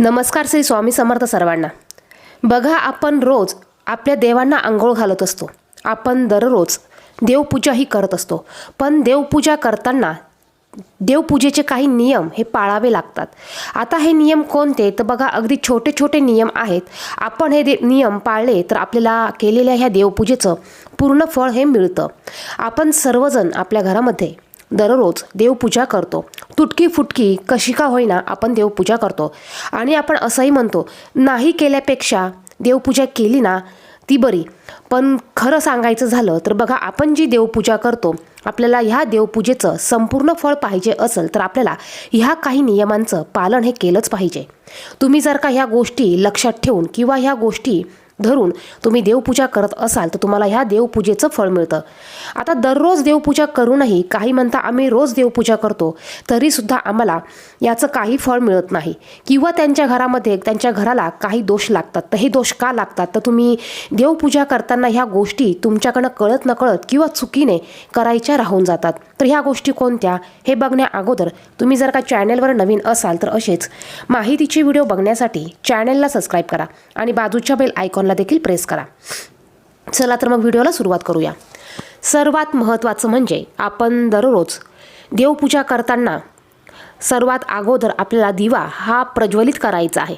नमस्कार श्री स्वामी समर्थ सर्वांना. बघा आपण रोज आपल्या देवांना आंघोळ घालत असतो. आपण दररोज देवपूजाही करत असतो. पण देवपूजा करताना देवपूजेचे काही नियम हे पाळावे लागतात. आता हे नियम कोणते? तर बघा अगदी छोटे छोटे नियम आहेत. आपण हे दे नियम पाळले तर आपल्याला केलेल्या ह्या देवपूजेचं पूर्ण फळ हे मिळतं. आपण सर्वजण आपल्या घरामध्ये दररोज देवपूजा करतो. तुटकी फुटकी कशी का होईना आपण देवपूजा करतो. आणि आपण असंही म्हणतो नाही केल्यापेक्षा देवपूजा केली ना ती बरी. पण खरं सांगायचं झालं तर बघा आपण जी देवपूजा करतो आपल्याला ह्या देवपूजेचं संपूर्ण फळ पाहिजे असेल तर आपल्याला ह्या काही नियमांचं पालन हे केलंच पाहिजे. तुम्ही जर का ह्या गोष्टी लक्षात ठेवून किंवा ह्या गोष्टी धरून तुम्ही देवपूजा करत असाल तर तुम्हाला ह्या देवपूजेचं फळ मिळतं. आता दररोज देवपूजा करूनही काही म्हणता आम्ही रोज देवपूजा करतो तरीसुद्धा आम्हाला याचं काही फळ मिळत नाही. किंवा त्यांच्या घरामध्ये त्यांच्या घराला काही दोष लागतात. तर हे दोष का लागतात? तर तुम्ही देवपूजा करताना ह्या गोष्टी तुमच्याकडनं कळत नकळत किंवा चुकीने करायच्या राहून जातात. तर ह्या गोष्टी कोणत्या? हे बघण्या अगोदर तुम्ही जर का चॅनेलवर नवीन असाल तर असेच माहितीचे व्हिडिओ बघण्यासाठी चॅनेलला सबस्क्राईब करा आणि बाजूच्या बेल बटनला देखील प्रेस करा. चला तर मग व्हिडिओला सुरुवात करूया. सर्वात महत्त्वाचं म्हणजे आपण दररोज देवपूजा करताना सर्वात अगोदर आपल्याला दिवा हा प्रज्वलित करायचा आहे.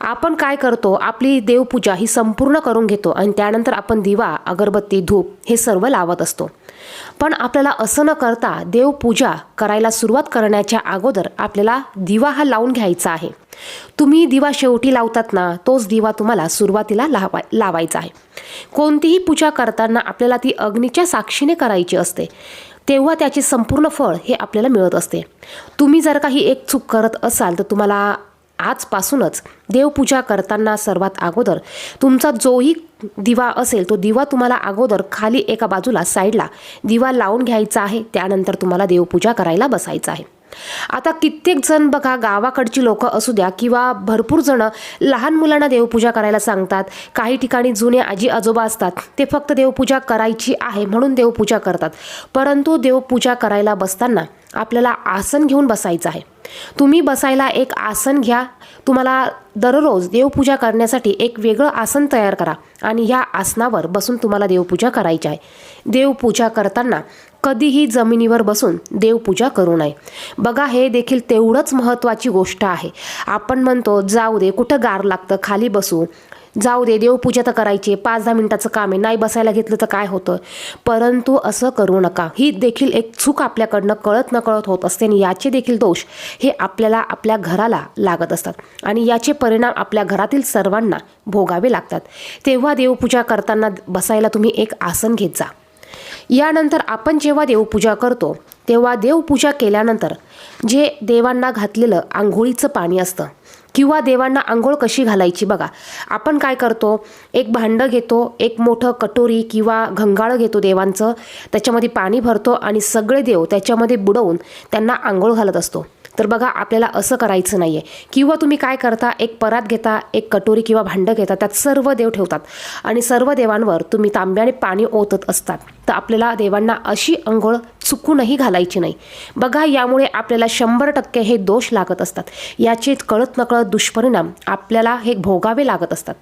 आपण काय करतो? आपली देवपूजा ही संपूर्ण करून घेतो आणि त्यानंतर आपण दिवा अगरबत्ती धूप हे सर्व लावत असतो. पण आपल्याला असं न करता देवपूजा करायला सुरुवात करण्याच्या अगोदर आपल्याला दिवा हा लावून घ्यायचा आहे. तुम्ही दिवा शेवटी लावतात ना तोच दिवा तुम्हाला सुरुवातीला लावाय लावायचा आहे. कोणतीही पूजा करताना आपल्याला ती अग्नीच्या साक्षीने करायची असते. तेव्हा त्याचे संपूर्ण फळ हे आपल्याला मिळत असते. तुम्ही जर काही एक चूक करत असाल तर तुम्हाला आजपासूनच देवपूजा करताना सर्वात अगोदर तुमचा जोही दिवा असेल तो दिवा तुम्हाला अगोदर खाली एका बाजूला साईडला दिवा लावून घ्यायचा आहे. त्यानंतर तुम्हाला देवपूजा करायला बसायचं आहे. आता कित्येक जण बघा गावाकडची लोक असू द्या किंवा भरपूर जण लहान मुलांना देवपूजा करायला सांगतात. काही ठिकाणी जुने आजी आजोबा असतात. ते फक्त देवपूजा करायची आहे म्हणून देवपूजा करतात. परंतु देवपूजा करायला बसताना आपल्याला आसन घेऊन बसायचं आहे. तुम्ही बसायला एक आसन घ्या तुम्हाला दररोज देवपूजा करण्यासाठी एक वेगळं आसन तयार करा आणि ह्या आसनावर बसून तुम्हाला देवपूजा करायची आहे. देवपूजा करताना कधीही जमिनीवर बसून देवपूजा करू नये. बघा हे देखील तेवढंच महत्त्वाची गोष्ट आहे. आपण म्हणतो जाऊ दे कुठं गार लागतं खाली बसू. जाऊ दे देवपूजा तर करायची पाच दहा मिनिटाचं काम आहे. नाही बसायला घेतलं तर काय होतं? परंतु असं करू नका. ही देखील एक चूक आपल्याकडनं कळत नकळत होत असते आणि याचे देखील दोष हे आपल्याला आपल्या घराला लागत असतात. आणि याचे परिणाम आपल्या घरातील सर्वांना भोगावे लागतात. तेव्हा देवपूजा करताना बसायला तुम्ही एक आसन घेत जा. यानंतर आपण जेव्हा देवपूजा करतो तेव्हा देवपूजा केल्यानंतर जे देवांना घातलेलं आंघोळीचं पाणी असतं किंवा देवांना आंघोळ कशी घालायची बघा. आपण काय करतो एक भांडं घेतो एक मोठं कटोरी किंवा घंगाळं घेतो देवांचं त्याच्यामध्ये पाणी भरतो आणि सगळे देव त्याच्यामध्ये बुडवून त्यांना आंघोळ घालत असतो. तर बघा आपल्याला असं करायचं नाही आहे किंवा तुम्ही काय करता एक परात घेता एक कटोरी किंवा भांडं घेता त्यात सर्व देव ठेवतात. आणि सर्व देवांवर तुम्ही तांब्याने पाणी ओतत असतात. तर आपल्याला देवांना अशी आंघोळ चुकूनही घालायची नाही. बघा यामुळे आपल्याला शंभर टक्के हे दोष लागत असतात. याचे कळत नकळत दुष्परिणाम आपल्याला हे भोगावे लागत असतात.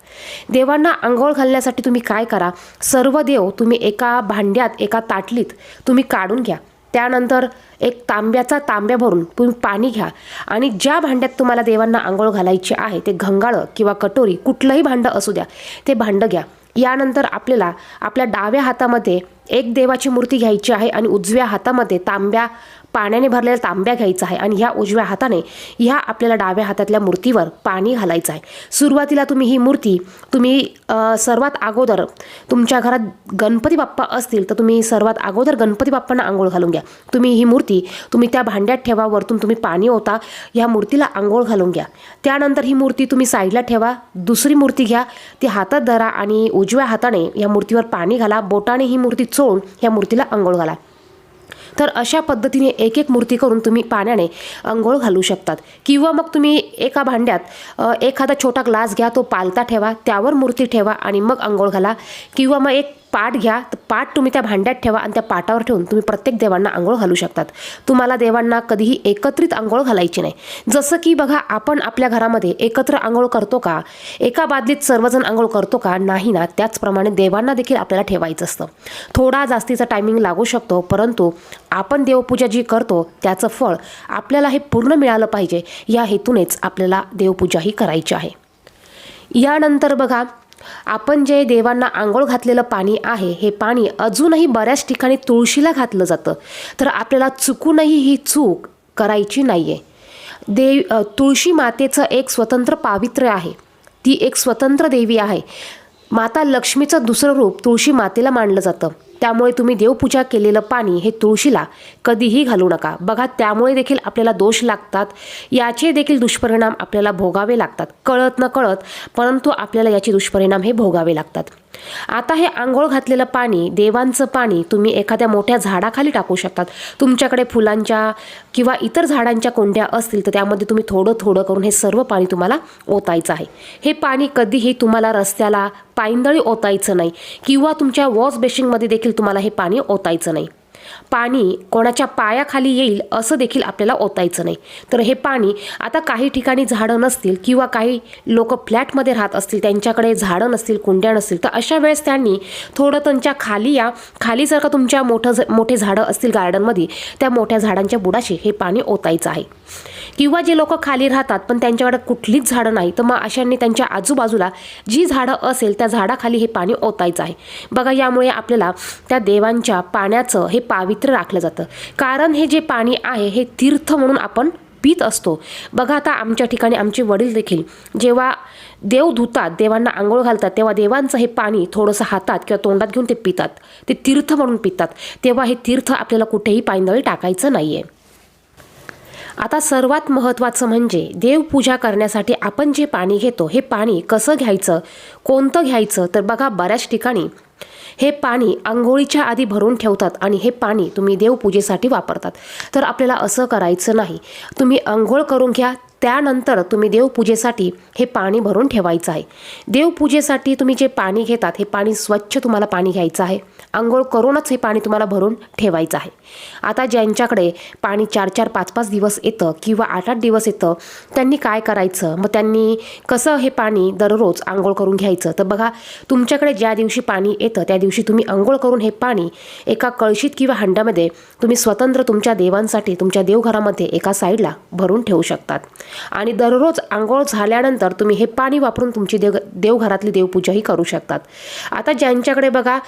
देवांना आंघोळ घालण्यासाठी तुम्ही काय करा? सर्व देव तुम्ही एका भांड्यात एका ताटलीत तुम्ही काढून घ्या. त्यानंतर एक तांब्याचा तांब्या भरून तुम्ही पाणी घ्या आणि ज्या भांड्यात तुम्हाला देवांना आंघोळ घालायची आहे ते घंगाळं किंवा कटोरी कुठलंही भांडं असू द्या ते भांडं घ्या. यानंतर आपल्याला आपल्या डाव्या हातामध्ये एक देवाची मूर्ती घ्यायची आहे आणि उजव्या हातामध्ये तांब्या पाण्याने भरलेल्या तांब्या घ्यायचा आहे आणि ह्या उजव्या हाताने ह्या आपल्याला डाव्या हातातल्या मूर्तीवर पाणी घालायचं आहे. सुरुवातीला तुम्ही ही मूर्ती तुम्ही सर्वात अगोदर तुमच्या घरात गणपती बाप्पा असतील तर तुम्ही सर्वात अगोदर गणपती बाप्पांना आंघोळ घालून घ्या. तुम्ही ही मूर्ती तुम्ही त्या भांड्यात ठेवा वरतून तुम्ही पाणी ओता ह्या मूर्तीला आंघोळ घालून घ्या. त्यानंतर ही मूर्ती तुम्ही साईडला ठेवा दुसरी मूर्ती घ्या ती हातात धरा आणि उजव्या हाताने या मूर्तीवर पाणी घाला बोटाने ही मूर्ती चोळून ह्या मूर्तीला आंघोळ घाला. तर अशा पद्धतीने एक एक मूर्ती करून तुम्ही पाण्याने अंघोळ घालू शकतात. किंवा मग तुम्ही एका भांड्यात एखादा छोटा ग्लास घ्या तो पालता ठेवा त्यावर मूर्ती ठेवा आणि मग अंघोळ घाला. किंवा मग एक पाट घ्या तर पाट तुम्ही त्या भांड्यात ठेवा आणि त्या पाटावर ठेवून तुम्ही प्रत्येक देवांना आंघोळ घालू शकतात. तुम्हाला देवांना कधीही एकत्रित आंघोळ घालायची नाही. जसं की बघा आपण आपल्या घरामध्ये एकत्र आंघोळ करतो का एका बादलीत सर्वजण आंघोळ करतो का नाही ना त्याचप्रमाणे देवांना देखील आपल्याला ठेवायचं असतं. थोडा जास्तीचा टायमिंग लागू शकतो परंतु आपण देवपूजा जी करतो त्याचं फळ आपल्याला हे पूर्ण मिळालं पाहिजे. या हेतूनेच आपल्याला देवपूजा ही करायची आहे. यानंतर बघा आपण जे देवांना आंघोळ घातलेलं पाणी आहे हे पाणी अजूनही बऱ्याच ठिकाणी तुळशीला घातलं जातं. तर आपल्याला चुकूनही ही चूक करायची नाही आहे देव तुळशी मातेचं एक स्वतंत्र पावित्र्य आहे. ती एक स्वतंत्र देवी आहे. माता लक्ष्मीचं दुसरं रूप तुळशी मातेला मानलं जातं. त्यामुळे तुम्ही देवपूजा केलेलं पाणी हे तुळशीला कधीही घालू नका. बघा त्यामुळे देखील आपल्याला दोष लागतात. याचे देखील दुष्परिणाम आपल्याला भोगावे लागतात. कळत न कळत परंतु आपल्याला याचे दुष्परिणाम हे भोगावे लागतात. आता हे आंघोळ घातलेलं पाणी देवांचं पाणी तुम्ही एखाद्या मोठ्या झाडाखाली टाकू शकतात. तुमच्याकडे फुलांच्या किंवा इतर झाडांच्या कोंड्या असतील तर त्यामध्ये तुम्ही थोडं थोडं करून हे सर्व पाणी तुम्हाला ओतायचं आहे. हे पाणी कधीही तुम्हाला रस्त्याला पायंदळी ओतायचं नाही किंवा तुमच्या वॉश बेसिंगमध्ये देखील तुम्हाला हे पाणी ओतायचं नाही. पाणी कोणाच्या पायाखाली येईल असं देखील आपल्याला ओतायचं नाही. तर हे पाणी आता काही ठिकाणी झाडं नसतील किंवा काही लोक फ्लॅटमध्ये राहत असतील त्यांच्याकडे झाडं नसतील कुंड्या नसतील तर अशा वेळेस त्यांनी थोडं त्यांच्या खाली या खाली जर का तुमच्या मोठं मोठे झाडं असतील गार्डनमध्ये त्या मोठ्या झाडांच्या बुडाशी हे पाणी ओतायचं आहे. किंवा जे लोक खाली राहतात पण त्यांच्याकडे कुठलीच झाडं नाही तर मग अशांनी त्यांच्या आजूबाजूला जी झाडं असेल त्या झाडाखाली हे पाणी ओतायचं आहे. बघा यामुळे आपल्याला त्या देवांच्या पाण्याचं हे पावित्र्य राखलं जातं. कारण हे जे पाणी आहे हे तीर्थ म्हणून आपण पित असतो. बघा आता आमच्या ठिकाणी आमचे वडील देखील जेव्हा देव धुतात देवांना आंघोळ घालतात तेव्हा देवांचं हे पाणी थोडंसं हातात किंवा तोंडात घेऊन ते पितात. ते तीर्थ म्हणून पितात. तेव्हा हे तीर्थ आपल्याला कुठेही पायंदळी टाकायचं नाही आहे आता सर्वात महत्त्वाचं म्हणजे देवपूजा करण्यासाठी आपण जे पाणी घेतो हे पाणी कसं घ्यायचं कोणतं घ्यायचं तर बघा बऱ्याच ठिकाणी हे पाणी आंघोळीच्या आधी भरून ठेवतात आणि हे पाणी तुम्ही देवपूजेसाठी वापरतात. तर आपल्याला असं करायचं नाही. तुम्ही आंघोळ करून घ्या त्यानंतर तुम्ही देवपूजेसाठी हे पाणी भरून ठेवायचं आहे. देवपूजेसाठी तुम्ही जे पाणी घेतात हे पाणी स्वच्छ तुम्हाला पाणी घ्यायचं आहे. आंघोळ करूनच हे पाणी तुम्हाला भरून ठेवायचं आहे. आता ज्यांच्याकडे पाणी चार चार पाच पाच दिवस येतं किंवा आठ आठ दिवस येतं त्यांनी काय करायचं? मग त्यांनी कसं हे पाणी दररोज आंघोळ करून घ्यायचं? तर बघा तुमच्याकडे ज्या दिवशी पाणी येतं त्या दिवशी तुम्ही आंघोळ करून हे पाणी एका कळशीत किंवा हंड्यामध्ये तुम्ही स्वतंत्र तुमच्या देवांसाठी तुमच्या देवघरामध्ये एका साईडला भरून ठेवू शकतात. आणि दररोज आंघोळ झाल्यानंतर तुम्ही हे पाणी वापरून तुमची देव देवघरातली देवपूजाही करू शकतात. आता ज्यांच्याकडे बघा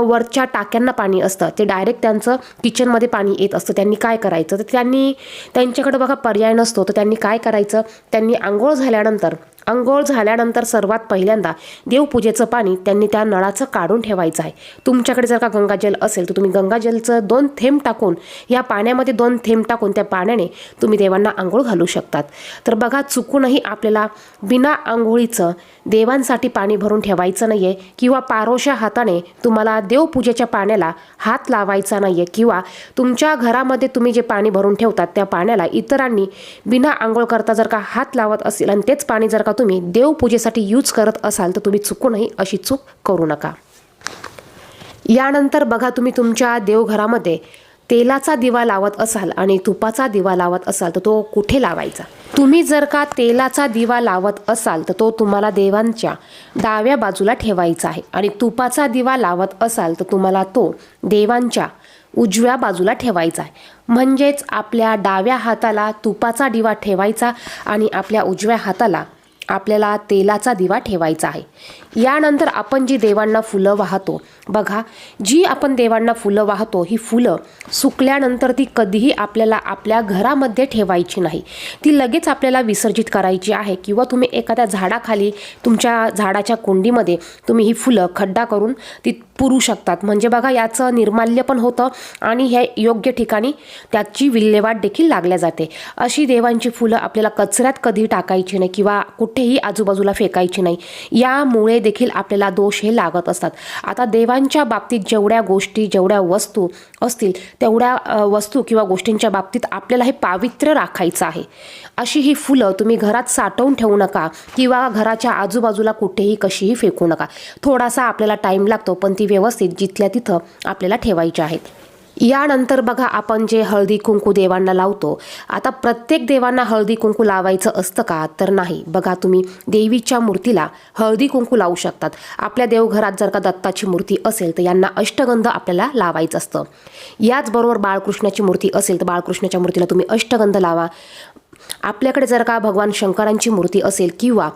वरच्या टाक्यांना पाणी असतं ते डायरेक्ट त्यांचं किचनमध्ये पाणी येत असतं. त्यांनी काय करायचं? तर त्यांनी त्यांच्याकडे बघा पर्याय नसतो तर त्यांनी काय करायचं? त्यांनी आंघोळ झाल्यानंतर आंघोळ झाल्यानंतर सर्वात पहिल्यांदा देवपूजेचं पाणी त्यांनी त्या नळाचं काढून ठेवायचं आहे. तुमच्याकडे जर का गंगाजल असेल तर तुम्ही गंगाजलचं दोन थेंब टाकून या पाण्यामध्ये दोन थेंब टाकून त्या पाण्याने तुम्ही देवांना आंघोळ घालू शकतात. तर बघा चुकूनही आपल्याला बिना आंघोळीचं देवांसाठी पाणी भरून ठेवायचं नाही आहे किंवा पारोशा हाताने तुम्हाला देवपूजेच्या पाण्याला हात लावायचा नाही आहे किंवा तुमच्या घरामध्ये तुम्ही जे पाणी भरून ठेवतात त्या पाण्याला इतरांनी बिना आंघोळ करता जर का हात लावत असेल आणि तेच पाणी जर का तुम्ही देवपूजेसाठी यूज करत असाल तर तुम्ही चुकूनही अशी चूक करू नका. यानंतर बघा तुम्ही तुमच्या देवघरामध्ये तेलाचा दिवा लावत असाल आणि तुपाचा दिवा लावत असाल तर तो कुठे लावायचा? तुम्ही जर का तेलाचा दिवा लावत असाल तर तो तुम्हाला देवांच्या डाव्या बाजूला ठेवायचा आहे आणि तुपाचा दिवा लावत असाल तर तुम्हाला तो देवांच्या उजव्या बाजूला ठेवायचा आहे. म्हणजेच आपल्या डाव्या हाताला तुपाचा दिवा ठेवायचा आणि आपल्या उजव्या हाताला आपल्याला तेलाचा दिवा ठेवायचा आहे. यानंतर आपण जी देवांना फुलं वाहतो बघा जी आपण देवांना फुलं वाहतो ही फुलं सुकल्यानंतर ती कधीही आपल्याला आपल्या घरामध्ये ठेवायची नाही. ती लगेच आपल्याला विसर्जित करायची आहे किंवा तुम्ही एखाद्या झाडाखाली तुमच्या झाडाच्या कुंडीमध्ये तुम्ही ही फुलं खड्डा करून ती पुरू शकतात. म्हणजे बघा याचं निर्माल्य पण होतं आणि हे योग्य ठिकाणी त्याची विल्हेवाट देखील लागल्या जाते. अशी देवांची फुलं आपल्याला कचऱ्यात कधी टाकायची नाही किंवा कुठेही आजूबाजूला फेकायची नाही. यामुळे देखील आपल्याला दोष हे लागत असतात. आता देवांच्या बाबतीत जेवढ्या गोष्टी जेवढ्या वस्तू असतील तेवढ्या वस्तू किंवा गोष्टींच्या बाबतीत आपल्याला हे पावित्र्य राखायचं आहे. अशी ही फुलं तुम्ही घरात साठवून ठेवू नका किंवा घराच्या आजूबाजूला कुठेही कशीही फेकू नका. थोडासा आपल्याला टाईम लागतो पण ती व्यवस्थित जिथल्या तिथं आपल्याला ठेवायची आहेत. यानंतर बघा आपण जे हळदी कुंकू देवांना लावतो आता प्रत्येक देवांना हळदी कुंकू लावायचं असतं का? तर नाही. बघा तुम्ही देवीच्या मूर्तीला हळदी कुंकू लावू शकतात. आपल्या देवघरात जर का दत्ताची मूर्ती असेल तर यांना अष्टगंध आपल्याला लावायचं असतं. याचबरोबर बाळकृष्णाची मूर्ती असेल तर बाळकृष्णाच्या मूर्तीला तुम्ही अष्टगंध लावा. आपल्याकडे जर का भगवान शंकरांची मूर्ती असेल किंवा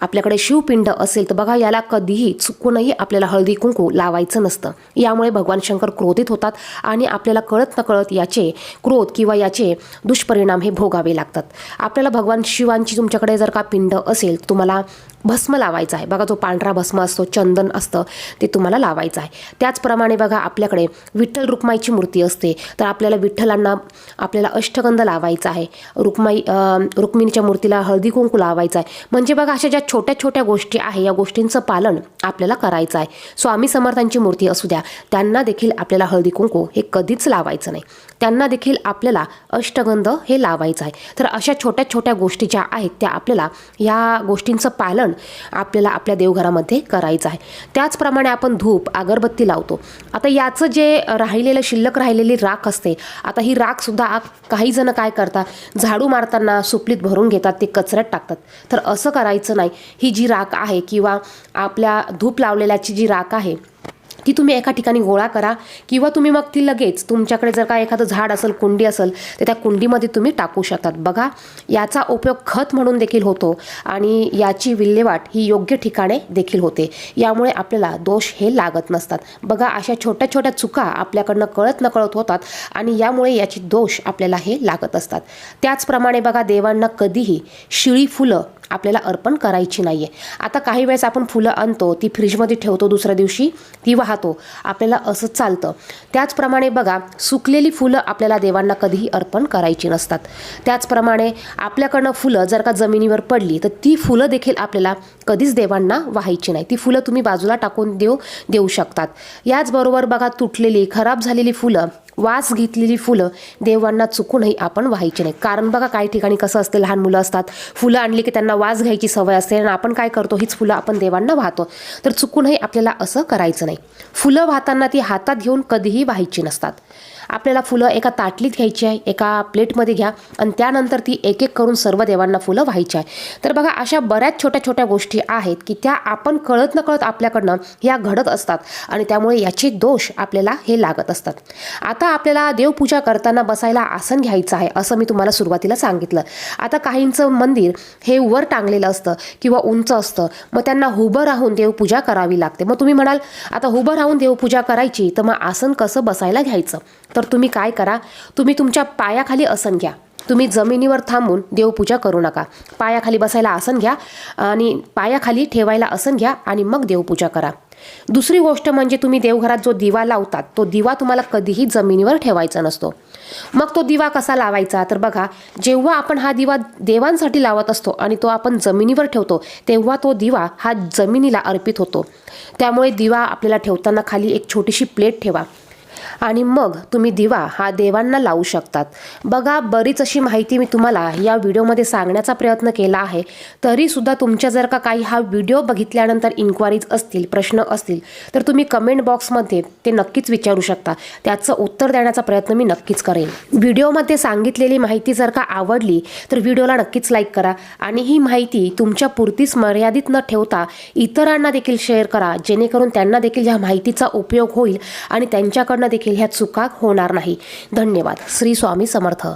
आपल्याकडे शिवपिंड असेल तर बघा याला कधीही चुकूनही आपल्याला हळदी कुंकू लावायचं नसतं. यामुळे भगवान शंकर क्रोधित होतात आणि आपल्याला कळत नकळत याचे क्रोध किंवा याचे दुष्परिणाम हे भोगावे लागतात. आपल्याला भगवान शिवांची तुमच्याकडे जर का पिंड असेल तुम्हाला भस्म लावायचा आहे. बघा जो पांढरा भस्म असतो चंदन असतं ते तुम्हाला लावायचं आहे. त्याचप्रमाणे बघा आपल्याकडे विठ्ठल रुक्माईची मूर्ती असते तर आपल्याला विठ्ठलांना आपल्याला अष्टगंध लावायचा आहे. रुक्माई रुक्मिणीच्या मूर्तीला हळदी कुंकू लावायचा आहे. म्हणजे बघा अशा ज्या छोट्या छोट्या गोष्टी आहे. या गोष्टींचं पालन आपल्याला करायचं आहे. स्वामी समर्थांची मूर्ती असू द्या. त्यांना देखील आपल्याला हळदी कुंकू हे कधीच लावायचं नाही. त्यांना देखील आपल्याला अष्टगंध हे लावायचं आहे. तर अशा छोट्या छोट्या गोष्टी ज्या आहेत त्या आपल्याला या गोष्टींचं पालन आपल्याला आपल्या देवघरामध्ये करायचं आहे. त्याचप्रमाणे आपण धूप अगरबत्ती लावतो. आता याचं जे राहिलेलं शिल्लक राहिलेली राख असते आता ही राखसुद्धा काही जण काय करतात? झाडू मारताना सुपलीत भरून घेतात ते कचऱ्यात टाकतात. तर असं करायचं नाही. ही जी राख आहे किंवा आपल्या धूप लावलेल्याची जी राख आहे ती तुम्ही एका ठिकाणी गोळा करा किंवा तुम्ही मग ती लगेच तुमच्याकडे जर का एखादं झाड असेल कुंडी असेल तर त्या कुंडीमध्ये तुम्ही टाकू शकतात. बघा याचा उपयोग खत म्हणून देखील होतो आणि याची विल्हेवाट ही योग्य ठिकाणे देखील होते. यामुळे आपल्याला दोष हे लागत नसतात. बघा अशा छोट्या छोट्या चुका आपल्याकडनं कळत नकळत होतात आणि यामुळे याची दोष आपल्याला हे लागत असतात. त्याचप्रमाणे बघा देवांना कधीही शिळी फुलं आपल्याला अर्पण करायची नाही आहे आता काही वेळेस आपण फुलं आणतो ती फ्रीजमध्ये ठेवतो दुसऱ्या दिवशी ती वाहतो. आपल्याला असं चालतं. त्याचप्रमाणे बघा सुकलेली फुलं आपल्याला देवांना कधीही अर्पण करायची नसतात. त्याचप्रमाणे आपल्याकडनं फुलं जर का जमिनीवर पडली तर ती फुलं देखील आपल्याला कधीच देवांना वाहायची नाही. ती फुलं तुम्ही बाजूला टाकून देऊ देऊ शकतात. याचबरोबर बघा तुटलेली खराब झालेली फुलं वास घेतलेली फुलं देवांना चुकूनही आपण व्हायची नाही. कारण बघा काही ठिकाणी कसं असते लहान मुलं असतात फुलं आणली की त्यांना वास घ्यायची सवय असते आणि आपण काय करतो हीच फुलं आपण देवांना वाहतो. तर चुकूनही आपल्याला असं करायचं नाही. फुलं वाहताना ती हातात घेऊन कधीही व्हायची नसतात. आपल्याला फुलं एका ताटलीत घ्यायची आहे एका प्लेटमध्ये घ्या आणि त्यानंतर ती एक एक करून सर्व देवांना फुलं व्हायची आहे. तर बघा अशा बऱ्याच छोट्या छोट्या गोष्टी आहेत की त्या आपण कळत नकळत आपल्याकडनं ह्या घडत असतात आणि त्यामुळे याचे दोष आपल्याला हे लागत असतात. आता आपल्याला देवपूजा करताना बसायला आसन घ्यायचं आहे असं मी तुम्हाला सुरुवातीला सांगितलं. आता काहींचं मंदिर हे वर टांगलेलं असतं किंवा उंच असतं मग त्यांना हुबं राहून देवपूजा करावी लागते. मग तुम्ही म्हणाल आता हुबं राहून देवपूजा करायची तर मग आसन कसं बसायला घ्यायचं? तर तर तुम्ही काय करा? तुम्ही तुमच्या पायाखाली आसन घ्या. तुम्ही जमिनीवर थांबून देवपूजा करू नका. पायाखाली बसायला आसन घ्या आणि पायाखाली ठेवायला आसन घ्या आणि मग देवपूजा करा. दुसरी गोष्ट म्हणजे तुम्ही देवघरात जो दिवा लावतात तो दिवा तुम्हाला कधीही जमिनीवर ठेवायचा नसतो. मग तो दिवा कसा लावायचा? तर बघा जेव्हा आपण हा दिवा देवांसाठी लावत असतो आणि तो आपण जमिनीवर ठेवतो तेव्हा तो दिवा हा जमिनीला अर्पित होतो. त्यामुळे दिवा आपल्याला ठेवताना खाली एक छोटीशी प्लेट ठेवा. आणि मग तुम्ही दिवा हा देवांना लावू शकतात. बघा बरीच अशी माहिती मी तुम्हाला या व्हिडिओमध्ये सांगण्याचा प्रयत्न केला आहे. तरीसुद्धा तुमच्या जर का काही हा व्हिडिओ बघितल्यानंतर इन्क्वायरीज असतील प्रश्न असतील तर तुम्ही कमेंट बॉक्समध्ये ते नक्कीच विचारू शकता. त्याचं उत्तर देण्याचा प्रयत्न मी नक्कीच करेन. व्हिडिओमध्ये सांगितलेली माहिती जर का आवडली तर व्हिडिओला नक्कीच लाईक करा आणि ही माहिती तुमच्या पुरतीच मर्यादित न ठेवता इतरांना देखील शेअर करा जेणेकरून त्यांना देखील ह्या माहितीचा उपयोग होईल आणि त्यांच्याकडनं देखील ह्या चुका होणार नाही. धन्यवाद. श्री स्वामी समर्थ.